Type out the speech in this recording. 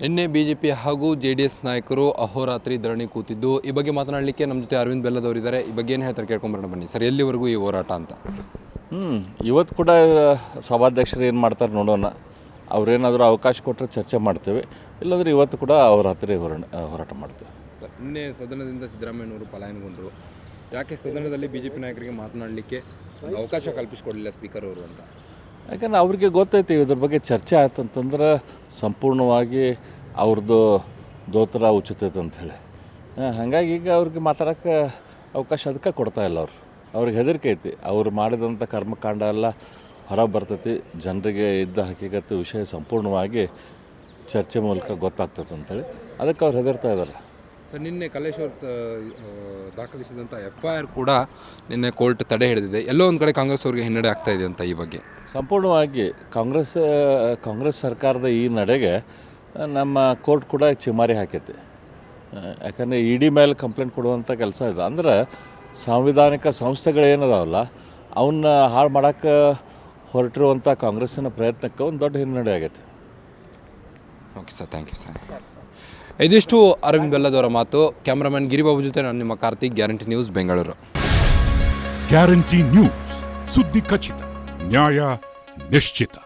ನಿನ್ನೆ BJP J P ಹಾಗೂ J D S ನಾಯಕರು ಅಹೋರಾತ್ರಿ ಧರಣಿ ಕೂತಿದ್ದು ಈ ಬಗ್ಗೆ ಮಾತನಾಡಲಿಕ್ಕೆ ನಮ್ಮ ಜೊತೆ ಅರವಿಂದ್ ಬೆಲ್ಲದವರು ಇದ್ದಾರೆ ಈ ಬಗ್ಗೆ ಏನು ಹೇಳ್ತಾರೆ ಕೇಳ್ಕೊಂಬರೋಣ ಬನ್ನಿ. ಸರ್ ಎಲ್ಲಿವರೆಗೂ ಈ ಹೋರಾಟ ಅಂತ? ಹ್ಞೂ ಇವತ್ತು ಕೂಡ ಸಭಾಧ್ಯಕ್ಷರು ಏನು ಮಾಡ್ತಾರೆ ನೋಡೋಣ. ಅವರೇನಾದರೂ ಅವಕಾಶ ಕೊಟ್ಟರೆ ಚರ್ಚೆ ಮಾಡ್ತೇವೆ. ಇಲ್ಲಾಂದರೆ ಇವತ್ತು ಕೂಡ ಅವ್ರ ಹತ್ತಿರ ಹೋರಾಟ ಹೋರಾಟ ಮಾಡ್ತೇವೆ. ನಿನ್ನೆ ಸದನದಿಂದ ಸಿದ್ದರಾಮಯ್ಯನವರು ಪಲಾಯನಗೊಂಡರು. ಯಾಕೆ ಸದನದಲ್ಲಿ ಬಿ ಜೆ ಪಿ ನಾಯಕರಿಗೆ ಮಾತನಾಡಲಿಕ್ಕೆ ಅವಕಾಶ ಕಲ್ಪಿಸಿಕೊಡಲಿಲ್ಲ ಸ್ಪೀಕರ್ ಅವರು ಅಂತ? ಯಾಕಂದ್ರೆ ಅವ್ರಿಗೆ ಗೊತ್ತೈತಿ ಇದ್ರ ಬಗ್ಗೆ ಚರ್ಚೆ ಆಯ್ತಂತಂದ್ರೆ ಸಂಪೂರ್ಣವಾಗಿ ಅವ್ರದ್ದು ದೋತ್ರ ಉಚಿತೈತೆ ಅಂಥೇಳಿ ಹಾಗಾಗಿ ಈಗ ಅವ್ರಿಗೆ ಮಾತಾಡೋಕ್ಕೆ ಅವಕಾಶ ಅದಕ್ಕೆ ಕೊಡ್ತಾ ಇಲ್ಲ ಅವರು. ಅವ್ರಿಗೆ ಹೆದರಿಕೆ ಐತಿ. ಅವ್ರು ಮಾಡಿದಂಥ ಕರ್ಮಕಾಂಡ ಎಲ್ಲ ಹೊರ ಬರ್ತೈತಿ. ಜನರಿಗೆ ಇದ್ದ ಹಕ್ಕಿಗತ್ತು ವಿಷಯ ಸಂಪೂರ್ಣವಾಗಿ ಚರ್ಚೆ ಮೂಲಕ ಗೊತ್ತಾಗ್ತದೆ ಅಂತೇಳಿ ಅದಕ್ಕೆ ಅವ್ರು ಹೆದರ್ತಾ ಇದ್ದಾರೆ. ನಿನ್ನೆ ಕಲೇಶ್ ಅವರು ದಾಖಲಿಸಿದಂಥ ಎಫ್ ಐ ಆರ್ ಕೂಡ ನಿನ್ನೆ ಕೋರ್ಟ್ ತಡೆ ಹಿಡಿದಿದೆ. ಎಲ್ಲೋ ಒಂದು ಕಡೆ ಕಾಂಗ್ರೆಸ್ ಅವರಿಗೆ ಹಿನ್ನಡೆ ಆಗ್ತಾ ಇದೆ ಅಂತ ಈ ಬಗ್ಗೆ. ಸಂಪೂರ್ಣವಾಗಿ ಕಾಂಗ್ರೆಸ್ ಕಾಂಗ್ರೆಸ್ ಸರ್ಕಾರದ ಈ ನಡೆಗೆ ನಮ್ಮ ಕೋರ್ಟ್ ಕೂಡ ಚಿಮಾರಿ ಹಾಕೈತೆ. ಯಾಕಂದರೆ ಇ ಡಿ ಮೇಲೆ ಕಂಪ್ಲೇಂಟ್ ಕೊಡುವಂಥ ಕೆಲಸ ಇದೆ. ಅಂದ್ರೆ ಸಾಂವಿಧಾನಿಕ ಸಂಸ್ಥೆಗಳೇನದಾವಲ್ಲ ಅವನ್ನ ಹಾಳು ಮಾಡೋಕ್ಕೆ ಹೊರಟಿರುವಂಥ ಕಾಂಗ್ರೆಸ್ಸಿನ ಪ್ರಯತ್ನಕ್ಕೆ ಒಂದು ದೊಡ್ಡ ಹಿನ್ನಡೆ ಆಗೈತೆ. Okay sir thank you sir ಇದಿಷ್ಟು ಅರವಿಂದ್ ಬೆಲ್ಲದವರ ಮಾತು. ಕ್ಯಾಮ್ರಾಮನ್ ಗಿರಿಬಾಬು ಜೊತೆ ನಾನು ನಿಮ್ಮ Karthik. Guarantee news, Bengaluru. Guarantee news. ಸುದ್ದಿ ಖಚಿತ, ನ್ಯಾಯ ನಿಶ್ಚಿತ.